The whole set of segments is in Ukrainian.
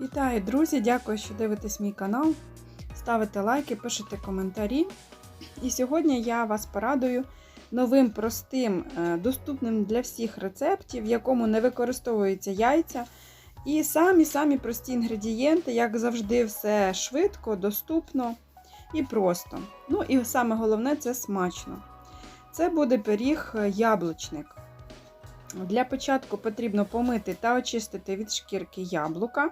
Вітаю, друзі! Дякую, що дивитесь мій канал. Ставите лайки, пишете коментарі. І сьогодні я вас порадую новим простим, е, доступним для всіх рецептів, в якому не використовуються яйця. І самі-самі прості інгредієнти, як завжди, все швидко, доступно і просто. Ну і саме головне це смачно. Це буде пиріг е, яблучник. Для початку потрібно помити та очистити від шкірки яблука.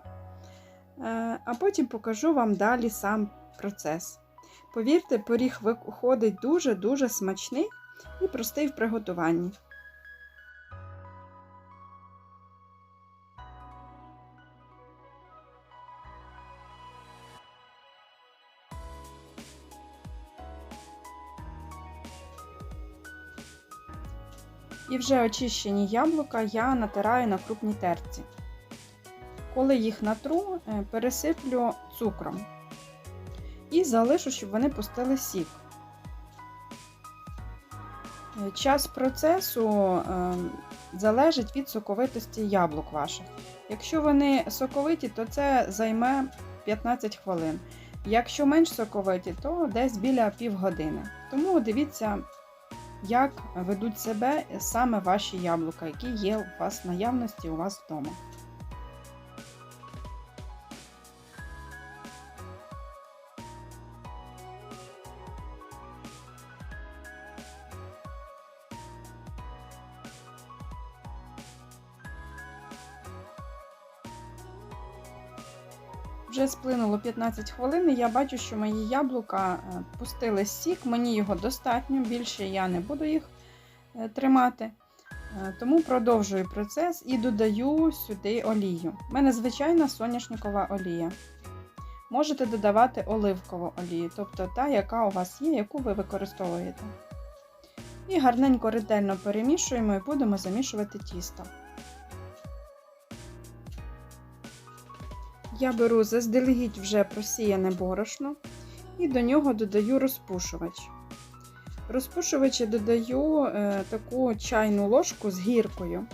Е, а потім покажу вам далі сам процес. Повірте, пиріг виходить дуже-дуже смачний і простий в приготуванні. І вже очищені яблука я натираю на крупній терці. Коли їх натру, е, пересиплю цукром і залишу, щоб вони пустили сік. Е, Час процесу е, залежить від соковитості яблук ваших. Якщо вони соковиті, то це займе 15 хвилин. Якщо менш соковиті, то десь біля півгодини. Тому дивіться, як ведуть себе саме ваші яблука, які є у вас в наявності у вас вдома. Вже сплинуло 15 хвилин, я бачу, що мої яблука е, пустили сік, мені його достатньо, більше я не буду їх е, тримати. Е, Тому продовжую процес і додаю сюди олію. У мене звичайна соняшникова олія. Можете додавати оливкову олію, тобто та, яка у вас є, яку ви використовуєте. І гарненько ретельно перемішуємо і будемо замішувати тісто. Я беру заздалегідь вже просіяне борошно і до нього додаю розпушувач. Розпушувач я додаю е, таку чайну ложку з гіркою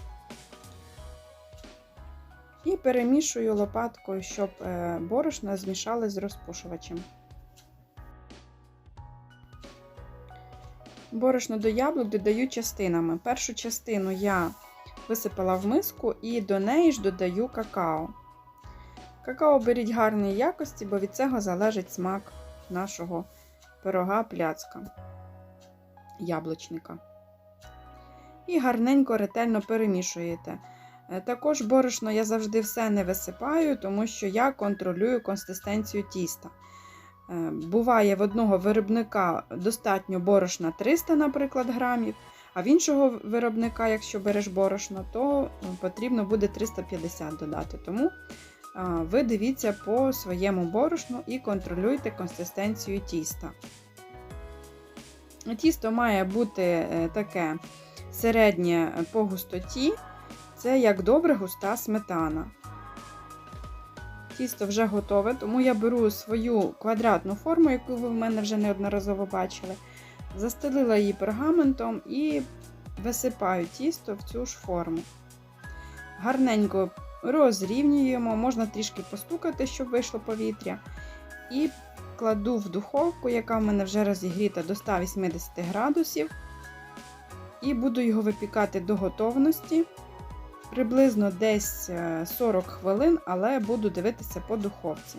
і перемішую лопаткою, щоб е, борошно змішалось з розпушувачем. Борошно до яблук додаю частинами. Першу частину я висипала в миску і до неї ж додаю какао. Какао беріть гарної якості, бо від цього залежить смак нашого пирога пляцка, яблучника. І гарненько ретельно перемішуєте. Е, Також борошно я завжди все не висипаю, тому що я контролюю консистенцію тіста. Е, Буває, в одного виробника достатньо борошна 300, наприклад, грамів, а в іншого виробника, якщо береш борошно, то потрібно буде 350 додати. Тому ви дивіться по своєму борошну і контролюйте консистенцію тіста. Тісто має бути е, таке середнє по густоті, це як добре густа сметана. Тісто вже готове, тому я беру свою квадратну форму, яку ви в мене вже неодноразово бачили, застелила її пергаментом і висипаю тісто в цю ж форму. Гарненько розрівнюємо, можна трішки постукати, щоб вийшло повітря. І кладу в духовку, яка в мене вже розігріта до 180 градусів. І буду його випікати до готовності. Приблизно десь 40 хвилин, але буду дивитися по духовці.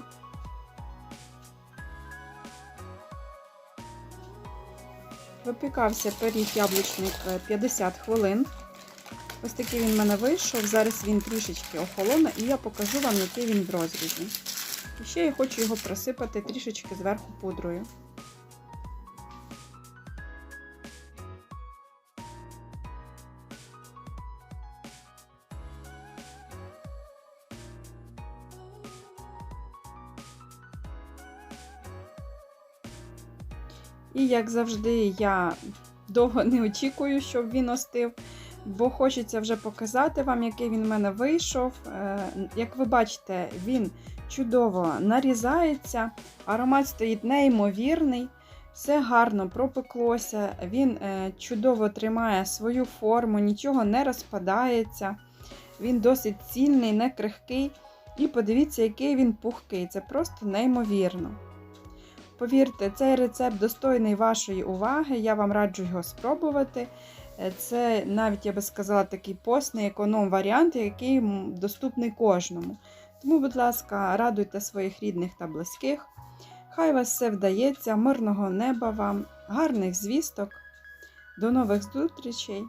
Випікався пиріг яблучник 50 хвилин. Ось такий він в мене вийшов. Зараз він трішечки охолоне, і я покажу вам, який він в розрізі. І ще я хочу його присипати трішечки зверху пудрою. І, як завжди, я довго не очікую, щоб він остив бо хочеться вже показати вам, який він в мене вийшов. Е, як ви бачите, він чудово нарізається, аромат стоїть неймовірний, все гарно пропеклося, він е, чудово тримає свою форму, нічого не розпадається. Він досить цільний, не крихкий. І подивіться, який він пухкий. Це просто неймовірно. Повірте, цей рецепт достойний вашої уваги. Я вам раджу його спробувати. Е, Це навіть, я би сказала, такий постний економ-варіант, який доступний кожному. Тому, будь ласка, радуйте своїх рідних та близьких. Хай вас все вдається, мирного неба вам, гарних звісток. До нових зустрічей.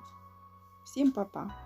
Всім па-па!